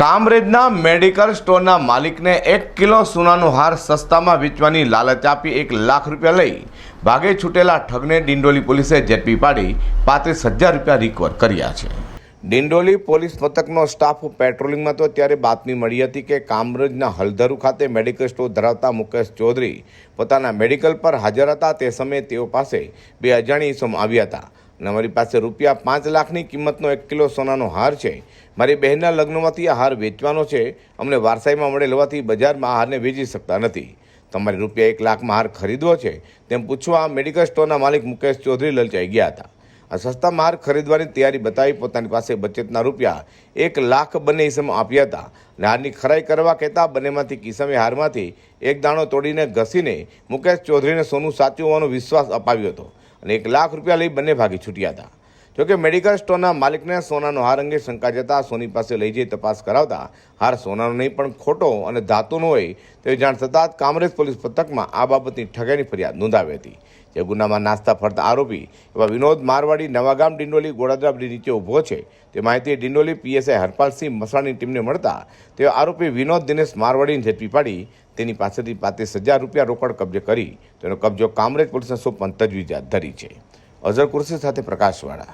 કામરેજના medical સ્ટોરના માલિકને એક kilo સોનાનો હાર સસ્તામાં વેચવાની લાલચ આપી એક લાખ રૂપિયા લઈ ભાગે છૂટેલા ઠગને ડિંડોલી પોલીસે ઝડપી પાડી પાંત્રીસ હજાર રૂપિયા રિકવર કર્યા છે. ડિંડોલી પોલીસ મથકનો સ્ટાફ પેટ્રોલિંગમાં હતો ત્યારે બાતમી મળી હતી કે કામરેજના હલધરુ ખાતે મેડિકલ સ્ટોર ધરાવતા મુકેશ ચૌધરી પોતાના મેડિકલ પર હાજર હતા. તે સમયે તેઓ પાસે બે અજાણી ઇસમ આવ્યા હતા. અને અમારી પાસે રૂપિયા પાંચ લાખની કિંમતનો એક કિલો સોનાનો હાર છે. મારી બહેનના લગ્નમાંથી આ હાર વેચવાનો છે. અમને વારસાઈમાં મળેલ હોવાથી બજારમાં આ હારને વેચી શકતા નથી. તમારે રૂપિયા એક લાખમાં હાર ખરીદવો છે. તેમ પૂછવા મેડિકલ સ્ટોરના માલિક મુકેશ ચૌધરી લલચાઈ ગયા હતા. આ સસ્તામાં હાર ખરીદવાની તૈયારી બતાવી પોતાની પાસે બચતના રૂપિયા એક લાખ બંને ઇસમ આપ્યા હતા હારની ખરાઈ કરવા કહેતા બંનેમાંથી કિસમે હારમાંથી એક દાણો તોડીને ઘસીને મુકેશ ચૌધરીને સોનું સાચું હોવાનો વિશ્વાસ અપાવ્યો હતો. અને એક લાખ રૂપિયા લઈ બંને ભાગી છૂટ્યા હતા. જોકે મેડિકલ સ્ટોરના માલિકને સોનાનો હાર અંગે શંકા જતા સોની પાસે લઈ જઈ તપાસ કરાવતા હાર સોનાનો નહીં પણ ખોટો અને ધાતુનો હોય તેવી જાણ થતાં કામરેજ પોલીસ પથકમાં આ બાબતની ઠગાઈની ફરિયાદ નોંધાવી હતી. જે ગુનામાં નાસ્તા ફરતા આરોપી એવા વિનોદ મારવાડી નવાગામ ડિંડોલી ગોળાદરા બ્રિજ નીચે ઊભો છે. તે માહિતી ડિંડોલી પીએસઆઈ હરપાલસિંહ મસાણી ટીમને મળતા તેઓ આરોપી વિનોદ દિનેશ મારવાડીને ઝડપી પાડી તેની પાસેથી પાંત્રીસ હજાર રૂપિયા રોકડ કબજે કરી તેનો કબજો કામરેજ પોલીસને સોંપવાની તજવીજ હાથ ધરી છે. અઝર કુરશી સાથે પ્રકાશવાળા.